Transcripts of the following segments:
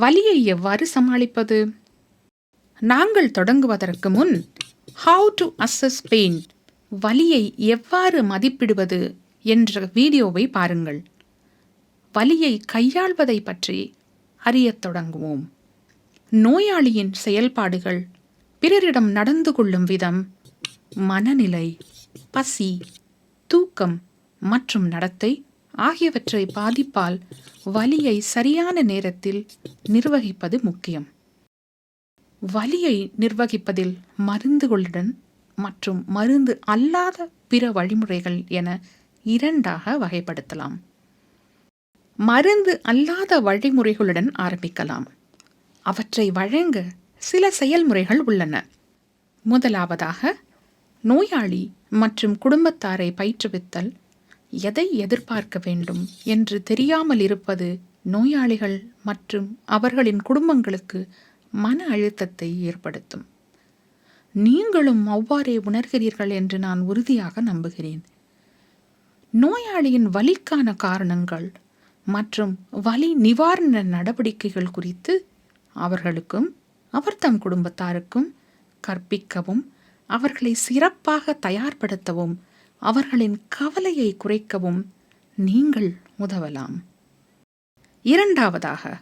வலியை எவ்வாறு சமாளிப்பது? நாங்கள் தொடங்குவதற்கு முன் ஹவு டு அசஸ் பெயின் வலியை எவ்வாறு மதிப்பிடுவது என்ற வீடியோவை பாருங்கள். வலியை கையாள்வதை பற்றி அறியத் தொடங்குவோம். நோயாளியின் செயல்பாடுகள் பிறரிடம் நடந்து கொள்ளும் விதம் மனநிலை பசி தூக்கம் மற்றும் நடத்தை ஆகியவற்றை பாதிப்பால் வலியை சரியான நேரத்தில் நிர்வகிப்பது முக்கியம். வலியை நிர்வகிப்பதில் மருந்துகளுடன் மற்றும் மருந்து அல்லாத பிற வழிமுறைகள் என இரண்டாக வகைப்படுத்தலாம். மருந்து அல்லாத வழிமுறைகளுடன் ஆரம்பிக்கலாம். அவற்றை வழங்க சில செயல்முறைகள் உள்ளன. முதலாவதாக நோயாளி மற்றும் குடும்பத்தாரை பயிற்றுவித்தல் எதை எதிர்பார்க்க வேண்டும் என்று தெரியாமல் இருப்பது நோயாளிகள் மற்றும் அவர்களின் குடும்பங்களுக்கு மன அழுத்தத்தை ஏற்படுத்தும். நீங்களும் அவ்வாறே உணர்கிறீர்கள் என்று நான் உறுதியாக நம்புகிறேன். நோயாளியின் வலிக்கான காரணங்கள் மற்றும் வலி நிவாரண நடவடிக்கைகள் குறித்து அவர்களுக்கும் அவர் தம் குடும்பத்தாருக்கும் கற்பிக்கவும் அவர்களை சிறப்பாக தயார்படுத்தவும் அவர்களின் கவலையை குறைக்கவும் நீங்கள் உதவலாம். இரண்டாவதாக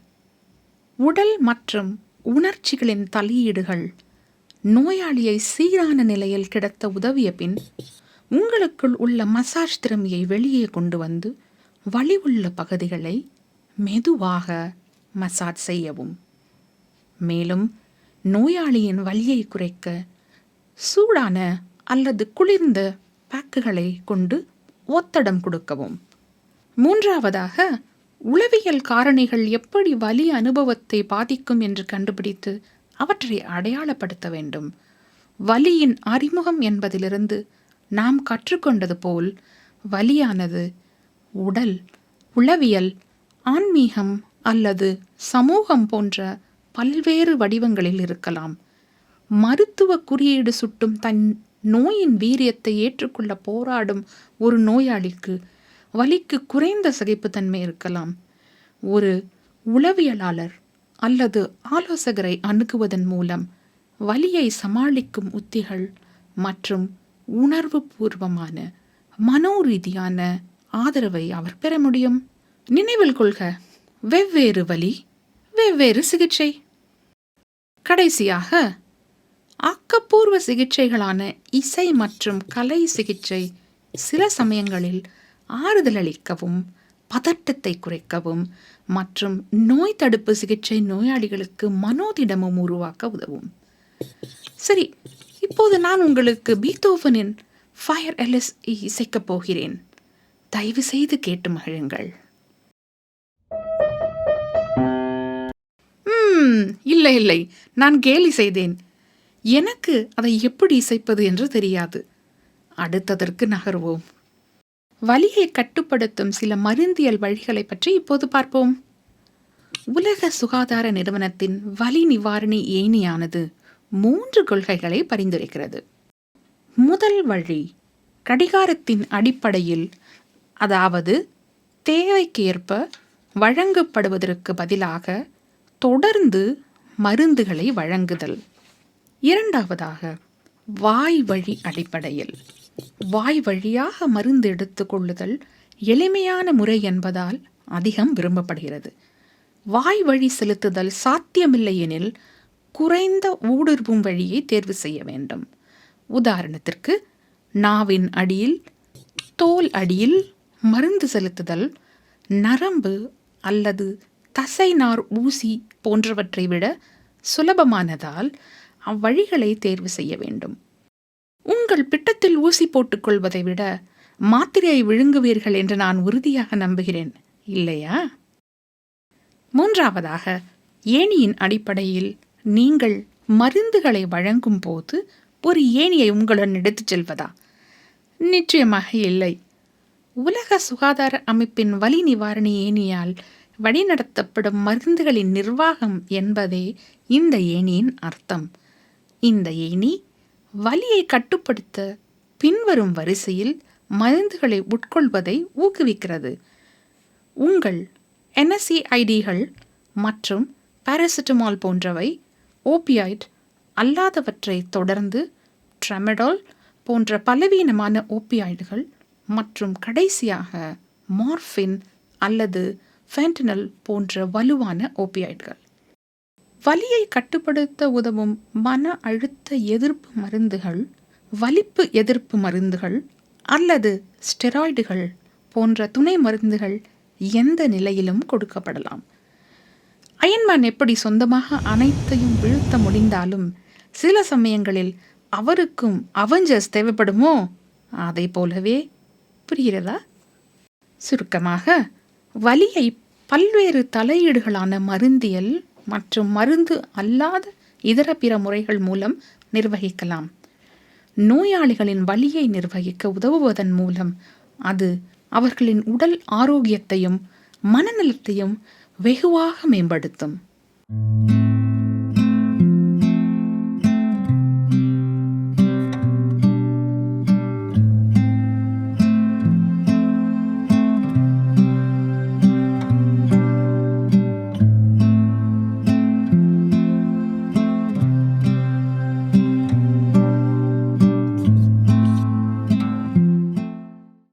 உடல் மற்றும் உணர்ச்சிகளின் தலையீடுகள் நோயாளியை சீரான நிலையில் கிடத்த உதவிய பின் உங்களுக்குள் உள்ள மசாஜ் திறமையை வெளியே கொண்டு வந்து வலி உள்ள பகுதிகளை மெதுவாக மசாஜ் செய்யவும். மேலும் நோயாளியின் வலியை குறைக்க சூடான அல்லது குளிர்ந்த பேக்குகளை கொண்டு ஒத்தடம் கொடுக்கவும். மூன்றாவதாக உளவியல் காரணிகள் எப்படி வலி அனுபவத்தை பாதிக்கும் என்று கண்டுபிடித்து அவற்றை அடையாளப்படுத்த வேண்டும். வலியின் அறிமுகம் என்பதிலிருந்து நாம் கற்றுக்கொண்டது போல் வலியானது உடல் உளவியல் ஆன்மீகம் அல்லது சமூகம் போன்ற பல்வேறு வடிவங்களில் இருக்கலாம். மருத்துவ குறியீடு சுட்டும் தன் நோயின் வீரியத்தை ஏற்றுக்கொள்ள போராடும் ஒரு நோயாளிக்கு வலிக்கு குறைந்த சகிப்புத்தன்மை இருக்கலாம். ஒரு உளவியலாளர் அல்லது ஆலோசகரை அணுகுவதன் மூலம் வலியை சமாளிக்கும் உத்திகள் மற்றும் உணர்வு பூர்வமான மனோரீதியான ஆதரவை அவர் பெற முடியும். நினைவில் கொள்க வெவ்வேறு வலி வெவ்வேறு சிகிச்சை. கடைசியாக ஆக்கப்பூர்வ சிகிச்சைகளான இசை மற்றும் கலை சிகிச்சை சில சமயங்களில் ஆறுதல் அளிக்கவும் பதட்டத்தை குறைக்கவும் மற்றும் நோய் தடுப்பு சிகிச்சை நோயாளிகளுக்கு மனோதிடமும் உருவாக்க உதவும். சரி இப்போது நான் உங்களுக்கு பீத்தோவனின் ஃபயர் எல்எஸ் இசைக்கப் போகிறேன். தயவு செய்து கேட்டு மகிழுங்கள். இல்லை இல்லை. நான் கேலி செய்தேன். எனக்கு அதை எப்படி இசைப்பது என்று தெரியாது. அடுத்ததற்கு நகர்வோம். வலியை கட்டுப்படுத்தும் சில மருந்தியல் வழிகளை பற்றி இப்போது பார்ப்போம். உலக சுகாதார நிறுவனத்தின் வலி நிவாரணி ஏணியானது மூன்று கொள்கைகளை பரிந்துரைக்கிறது. முதல் வழி கடிகாரத்தின் அடிப்படையில் அதாவது தேவைக்கேற்ப வழங்கப்படுவதற்கு பதிலாக தொடர்ந்து மருந்துகளை வழங்குதல். இரண்டாவதாக வாய் வழி அடிப்படையில். வாய் வழியாக மருந்து எடுத்துக்கொள்ளுதல் எளிமையான முறை என்பதால் அதிகம் விரும்பப்படுகிறது. வாய் வழி செலுத்துதல் சாத்தியமில்லை எனில் குறைந்த ஊடுருவும் வழியை தேர்வு செய்ய வேண்டும். உதாரணத்திற்கு நாவின் அடியில் தோல் அடியில் மருந்து செலுத்துதல் நரம்பு அல்லது தசைநார் ஊசி போன்றவற்றை விட சுலபமானதால் அவ்வழிகளை தேர்வு செய்ய வேண்டும். உங்கள் பிட்டத்தில் ஊசி போட்டுக்கொள்வதை விட மாத்திரையை விழுங்குவீர்கள் என்று நான் உறுதியாக நம்புகிறேன் இல்லையா? மூன்றாவதாக ஏணியின் அடிப்படையில் நீங்கள் மருந்துகளை வழங்கும் போது ஒரு ஏணியை உங்களுடன் எடுத்துச் செல்வதா? நிச்சயமாக இல்லை. உலக சுகாதார அமைப்பின் வலி நிவாரணி ஏணியால் வழிநடத்தப்படும் மருந்துகளின் நிர்வாகம் என்பதே இந்த ஏணியின் அர்த்தம். இந்த ஏணி வலியை கட்டுப்படுத்த பின்வரும் வரிசையில் மருந்துகளை உட்கொள்வதை ஊக்குவிக்கிறது. உங்கள் என்எஸ்சி ஐடிகள் மற்றும் பாராசிட்டமால் போன்றவை ஓபியாய்ட் அல்லாதவற்றை தொடர்ந்து ட்ரமெடால் போன்ற பலவீனமான ஓபியாய்டுகள் மற்றும் கடைசியாக மார்ஃபின் அல்லது ஃபென்டனல் போன்ற வலுவான ஓபியாய்டுகள் வலியை கட்டுப்படுத்த உதவும் மன அழுத்த எதிர்ப்பு மருந்துகள் வலிப்பு எதிர்ப்பு மருந்துகள் அல்லது ஸ்டெராய்டுகள் போன்ற துணை மருந்துகள் எந்த நிலையிலும் கொடுக்கப்படலாம். அயன்மேன் எப்படி சொந்தமாக அனைத்தையும் வீழ்த்த முடிந்தாலும் சில சமயங்களில் அவருக்கும் அவஞ்சஸ் தேவைப்படுமோ? அதை போலவே புரிகிறதா? சுருக்கமாக வலியை பல்வேறு தலையீடுகளான மருந்தியல் மற்றும் மருந்து அல்லாத இதர பிற முறைகள் மூலம் நிர்வகிக்கலாம். நோயாளிகளின் வலியை நிர்வகிக்க உதவுவதன் மூலம் அது அவர்களின் உடல் ஆரோக்கியத்தையும் மனநலத்தையும் வெகுவாக மேம்படுத்தும்.